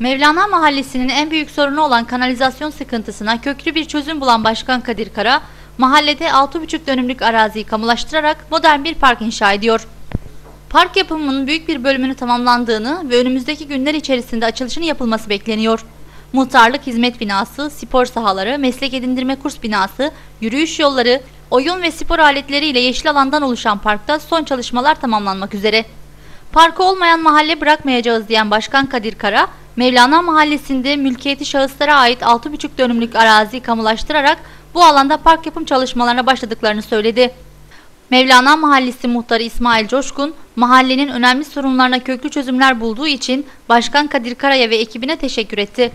Mevlana Mahallesi'nin en büyük sorunu olan kanalizasyon sıkıntısına köklü bir çözüm bulan Başkan Kadir Kara, mahallede 6,5 dönümlük araziyi kamulaştırarak modern bir park inşa ediyor. Park yapımının büyük bir bölümünü tamamlandığını ve önümüzdeki günler içerisinde açılışının yapılması bekleniyor. Muhtarlık hizmet binası, spor sahaları, meslek edindirme kurs binası, yürüyüş yolları, oyun ve spor aletleriyle yeşil alandan oluşan parkta son çalışmalar tamamlanmak üzere. Parkı olmayan mahalle bırakmayacağız diyen Başkan Kadir Kara, Mevlana Mahallesi'nde mülkiyeti şahıslara ait 6,5 dönümlük araziyi kamulaştırarak bu alanda park yapım çalışmalarına başladıklarını söyledi. Mevlana Mahallesi muhtarı İsmail Coşkun, mahallenin önemli sorunlarına köklü çözümler bulduğu için Başkan Kadir Kara'ya ve ekibine teşekkür etti.